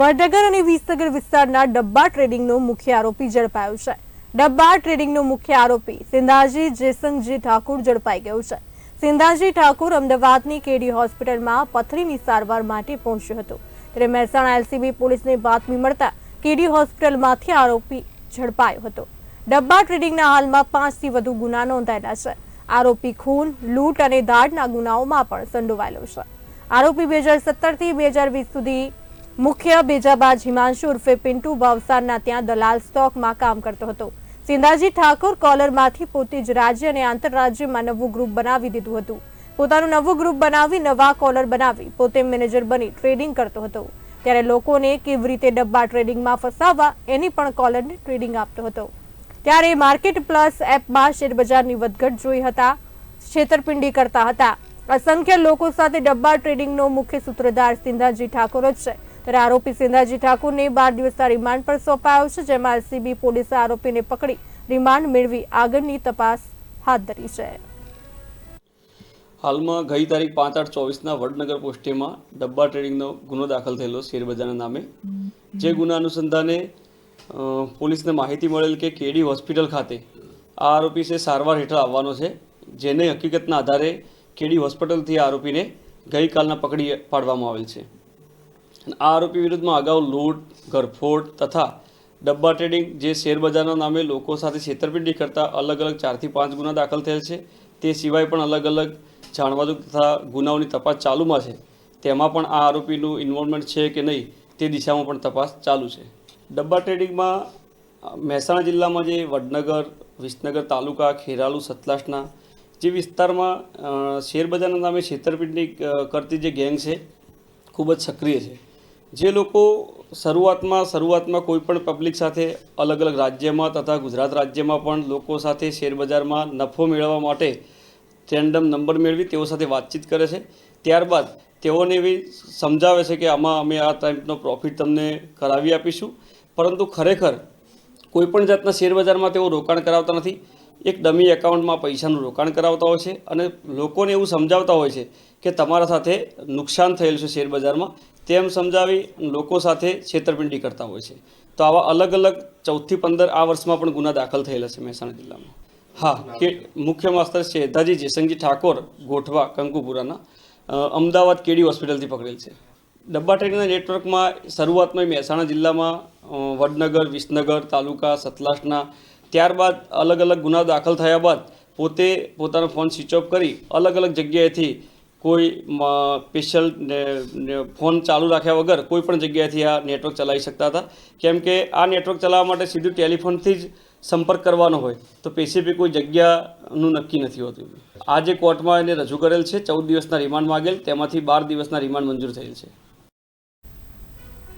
વડનગર અને વિસનગર વિસ્તારના ડબ્બા ટ્રેડિંગનો મુખ્ય આરોપી ઝડપાયો છે. ડબ્બા ટ્રેડિંગનો મુખ્ય આરોપી સિંધાજી જેસંગજી ઠાકુર ઝડપાઈ ગયો છે. સિંધાજી ઠાકુર અમદાવાદની કેડી હોસ્પિટલમાં પથરીની સારવાર માટે પહોંચ્યો હતો. ત્યારે મહેસાણા એલસીબી પોલીસને બાતમી મળતા કેડી હોસ્પિટલમાંથી આરોપી ઝડપાયો હતો. ડબ્બા ટ્રેડિંગના હાલમાં પાંચથી વધુ ગુના નોંધાયેલા છે. આરોપી ખૂન, લૂંટ અને દાળના ગુનાઓમાં પણ સંડોવાયેલો છે. આરોપી બે હજાર સત્તરથી બે હજાર વીસ સુધી મુખ્ય બેજાબાજ હિમાંશુ ઉર્ફે પિન્ટુ ભાવસારના ત્યાં દલાલ સ્ટોકમાં કામ કરતો હતો. સિંધાજી ઠાકોર કોલરમાંથી પોતે જ રાજ્ય અને આંતરરાજ્યમાં નવું ગ્રુપ બનાવી દીધું હતું. પોતાનું નવું ગ્રુપ બનાવી નવા કોલર બનાવી પોતે મેનેજર બની ટ્રેડિંગ કરતો હતો. ત્યારે લોકોને કેવી રીતે ડબ્બા ટ્રેડિંગમાં ફસાવવા એની પણ કોલરને ટ્રેડિંગ આપતો હતો. ત્યારે માર્કેટ પ્લસ એપમાં શેરબજારની વધઘટ જોઈ હતા, છેતરપિંડી કરતા હતા. અસંખ્ય લોકો સાથે ડબ્બા ટ્રેડિંગનો મુખ્ય સૂત્રધાર સિંધાજી ઠાકોર જ છે. ત્યારે આરોપી સિંધાજી ઠાકુરને બાર દિવસના રિમાન્ડ પર સોંપાયો છે, જેમાં એલસીબી પોલીસે આરોપીને પકડી રિમાન્ડ મેળવી આગળની તપાસ હાથ ધરી છે. હાલમાં ગઈ તારીખ પાંચ આઠ ચોવીસના વડનગર પોસ્ટેમાં ડબ્બા ટ્રેડિંગનો ગુનો દાખલ થયેલો શેરબજારના નામે. જે ગુના અનુસંધાને પોલીસને માહિતી મળેલ કે કેડી હોસ્પિટલ ખાતે આ આરોપી છે, સારવાર હેઠળ આવવાનો છે, જેને હકીકતના આધારે કેડી હોસ્પિટલથી આરોપીને ગઈકાલના પકડી પાડવામાં આવેલ છે. આ આરોપી વિરુદ્ધમાં અગાઉ લૂંટ, ઘરફોડ તથા ડબ્બા ટ્રેડિંગ જે શેરબજારના નામે લોકો સાથે છેતરપિંડી કરતા અલગ અલગ ચારથી પાંચ ગુના દાખલ થયેલ છે. તે સિવાય પણ અલગ અલગ જાણવાજોગ તથા ગુનાઓની તપાસ ચાલુમાં છે. તેમાં પણ આ આરોપીનું ઇન્વોલ્વમેન્ટ છે કે નહીં તે દિશામાં પણ તપાસ ચાલુ છે. ડબ્બા ટ્રેડિંગમાં મહેસાણા જિલ્લામાં જે વડનગર, વિસનગર તાલુકા, ખેરાલુ, સતલાસના જે વિસ્તારમાં શેરબજારના નામે છેતરપિંડી કરતી જે ગેંગ છે, ખૂબ જ સક્રિય છે. જે લોકો શરૂઆતમાં શરૂઆતમાં કોઈ પણ પબ્લિક સાથે અલગ અલગ રાજ્યમાં તથા ગુજરાત રાજ્યમાં પણ લોકો સાથે શેરબજારમાં નફો મેળવવા માટે રેન્ડમ નંબર મેળવી તેઓ સાથે વાતચીત કરે છે. ત્યારબાદ તેઓને એવી સમજાવે છે કે આમાં અમે આ ટાઈપનો પ્રોફિટ તમને કરાવી આપીશું. પરંતુ ખરેખર કોઈપણ જાતના શેરબજારમાં તેઓ રોકાણ કરાવતા નથી. એક ડમી એકાઉન્ટમાં પૈસાનું રોકાણ કરાવતા હોય છે અને લોકોને એવું સમજાવતા હોય છે કે તમારા સાથે નુકસાન થયેલ છે શેરબજારમાં, તેમ સમજાવી લોકો સાથે છેતરપિંડી કરતા હોય છે. તો આવા અલગ અલગ ચૌદથી પંદર આ વર્ષમાં પણ ગુના દાખલ થયેલા છે મહેસાણા જિલ્લામાં. હા, કે મુખ્ય માસ્તર શેધાજી જેસંગજી ઠાકોર ગોઠવા કંકુપુરાના અમદાવાદ કેડી હોસ્પિટલથી પકડેલ છે. ડબ્બા ટ્રેનના નેટવર્કમાં શરૂઆતમાં મહેસાણા જિલ્લામાં વડનગર, વિસનગર તાલુકા, સતલાસના ત્યારબાદ અલગ અલગ ગુના દાખલ થયા બાદ પોતે પોતાનો ફોન સ્વિચ ઓફ કરી અલગ અલગ જગ્યાએથી કોઈ સ્પેશિયલ ફોન ચાલુ રાખ્યા વગર કોઈ પણ જગ્યાએથી આ નેટવર્ક ચલાવી શકતા હતા. કેમ કે આ નેટવર્ક ચલાવવા માટે સીધું ટેલિફોનથી જ સંપર્ક કરવાનો હોય, તો પેસિફિક કોઈ જગ્યાનું નક્કી નથી હોતું. આજે કોર્ટમાં એને રજૂ કરેલ છે, ચૌદ દિવસના રિમાન્ડ માગેલ, તેમાંથી બાર દિવસના રિમાન્ડ મંજૂર થયેલ છે.